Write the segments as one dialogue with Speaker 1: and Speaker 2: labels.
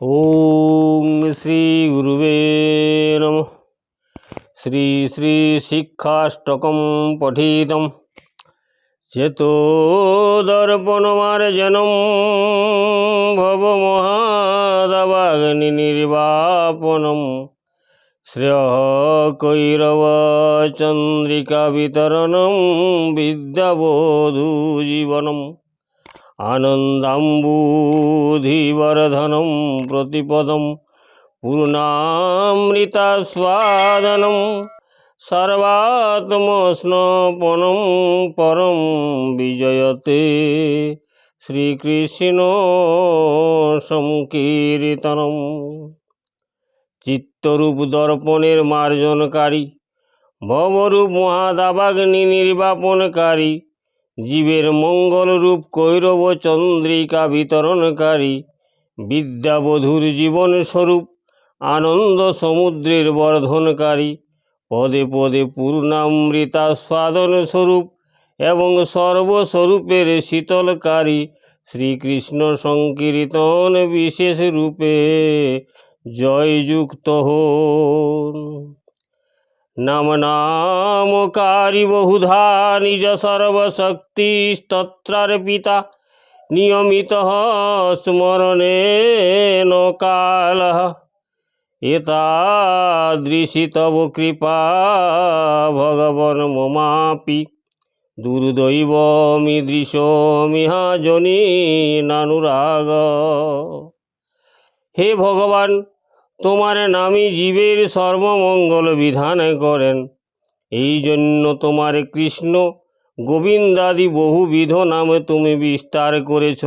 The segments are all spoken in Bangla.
Speaker 1: ওং শ্রী গুরুবে নম শ্রী শ্রী শিক্ষাষ্টকম পঠিত চেতো দর্পণমার্জনম ভবমহাদাবাগ্নির্বাপনম শ্রেয় কৈরবচন্দ্রিকা বিতরণম বিদ্যাবোধূজীবনম आनन्दाम्बूधिवर्धनं प्रतिपदं पूर्णामृतास्वादनं सर्वात्मस्नपनं परं विजयते শ্রীকৃষ্ণ সংকীর্তনম চিত্তরূপ দর্পণের মার্জনকারী ভবরূপ মহাদাবাগ্নি নির্বাপনকারী জীবের মঙ্গল রূপ কৈরব চন্দ্রিকা বিতরণকারী, বিদ্যাবধূর জীবন স্বরূপ আনন্দ সমুদ্রের বর্ধনকারী, পদে পদে পূর্ণামৃতা স্বাদন স্বরূপ এবং সর্বস্বরূপের শীতলকারী শ্রীকৃষ্ণ সংকীর্তন বিশেষ রূপে জয়যুক্ত হন। নাম নামকারী বহুধা নিজ সর্বশক্তিস্তত্রার্পিতা নিয়মিত স্মরণে কাল এতাদৃশী তব কৃপা, ভগবন মমাপি। দুর্দৈবমিদৃশমিহা জনী নানুরাগ। হে ভগবান তোমার নামই জীবের সর্বমঙ্গল বিধান করেন। এই জন্য তোমার কৃষ্ণ গোবিন্দাদি বহুবিধ নামে তুমি বিস্তার করেছ।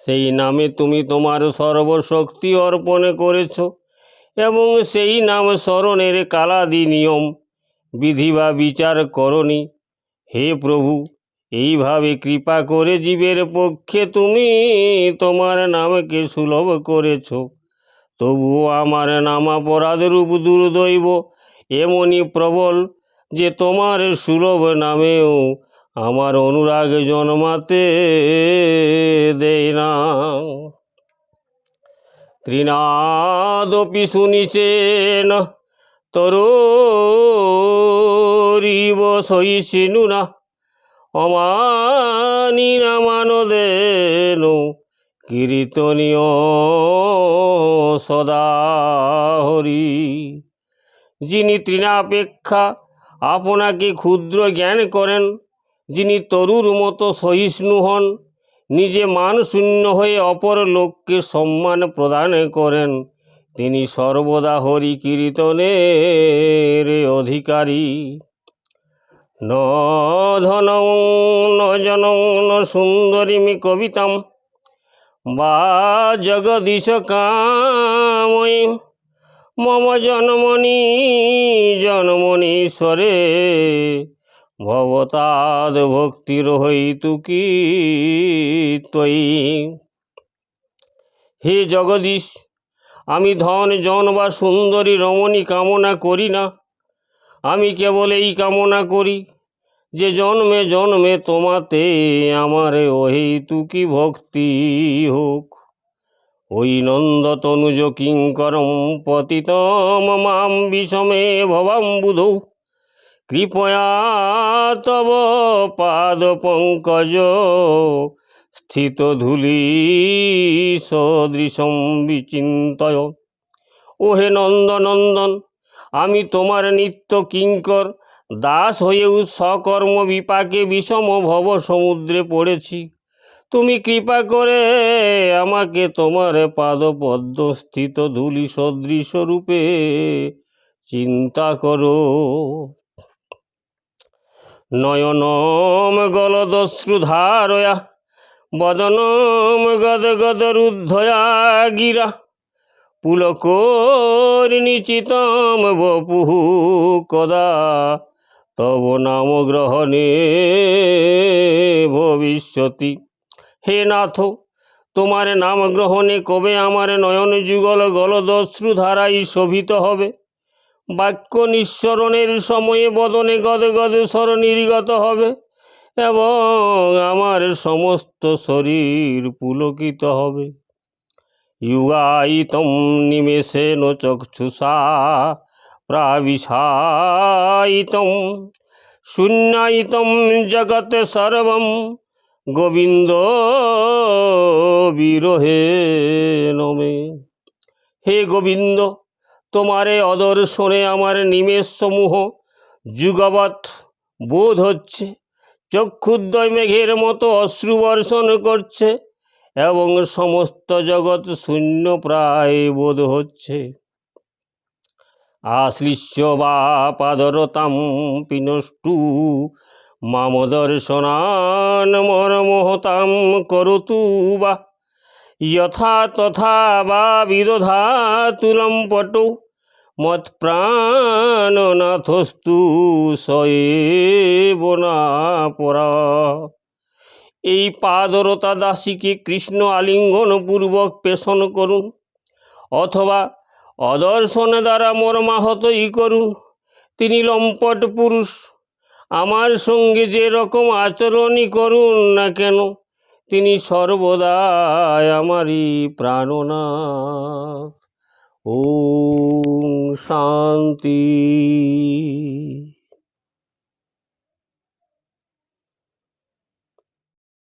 Speaker 1: সেই নামে তুমি তোমার সর্বশক্তি অর্পণ করেছ এবং সেই নাম স্মরণের কালাদি নিয়ম, বিধি বা বিচার করনি। হে প্রভু, এইভাবে কৃপা করে জীবের পক্ষে তুমি তোমার নামকে সুলভ করেছ। তবুও আমার নামাপরাধ রূপ দুর্দৈব এমনই প্রবল যে তোমার সুলভ নামেও আমার অনুরাগ জন্মাতে দেয় না। ত্রিনাদপি শুনিছেন তরিব সহিষ্ণু না, অমানি নামানদেন কীর্তনীয় সদা হরি যিনি তৃণাপেক্ষা আপনাকে ক্ষুদ্র জ্ঞান করেন, যিনি তরুর মতো সহিষ্ণু হন, নিজে মান শূন্য হয়ে অপর লোককে সম্মান প্রদান করেন, তিনি সর্বদা হরি কীর্তনের অধিকারী। ন ধনং ন জনং ন সুন্দরীমি কবিতাম বা জগদীশ কাময়, মম জন্মনি জন্মনীশ্বরে, ভবতাদ ভক্তির হইতু কি তৈ। হে জগদীশ, আমি ধন জন বা সুন্দরী রমণী কামনা করি না। আমি কেবল এই কামনা করি যে জন্মে জন্মে তোমাতে আমার অহেতুকি ভক্তি হোক। ওই নন্দ নন্দতনুজ কিঙ্করম পতিতম মাম বিষমে ভবাম বুধৌ। কৃপয়া তব পাদ পঙ্কজ স্থিত ধূলি সদৃশম বিচিন্তয়। ওহে নন্দনন্দন, আমি তোমার নিত্য কিঙ্কর দাস হয়েও সকর্ম বিপাকে বিষম ভব সমুদ্রে পড়েছি। তুমি কৃপা করে আমাকে তোমার পাদপদ্ম স্থিত ধূলি সদৃশ রূপে চিন্তা করো। নয়নম গলদশ্রুধারয়া বদনম গদ গদ রুদ্ধয়া গিরা পুলকর্নিচিতম বপু কদা তব নাম গ্রহণে ভবিষ্যতি। হে নাথ, তোমার নাম গ্রহণে কবে আমার নয়ন যুগল গলদশ্রু ধারাই শোভিত হবে? বাক্য নিঃসরণের সময়ে বদনে গদগদ স্বর নির্গত হবে এবং আমার সমস্ত শরীর পুলকিত হবে। ইউগায়িতম নিমেষে নচক্ষুষা প্রাবিষায়িতম শূন্যায়িতম জগৎ সর্বম গোবিন্দ বিরহে নমে হে গোবিন্দ, তোমারে অদর্শনে আমার নিমেষ সমূহ যুগবৎ বোধ হচ্ছে চক্ষুদ্দয় মেঘের মতো অশ্রুবর্ষণ করছে এবং সমস্ত জগৎ শূন্য প্রায় বোধ হচ্ছে। আশ্লিষ্য বা পাদরতাম পিনষ্টু মাম দর্শনান মর্মহতাম করতু বা যথা তথা বা বিদধাতুলম পটু মৎপ্রাণনাথস্তু সয়েবনা পরা এই পাদরতা দাসীকে কৃষ্ণ আলিঙ্গন পূর্বক পেষণ করুন। অথবা অদর্শন দ্বারা মর্মাহতই করুন। তিনি লম্পট পুরুষ। আমার সঙ্গে যে রকম আচরণই করুন না কেন, তিনি সর্বদাই আমারই প্রাণনাথ। ও শান্তি।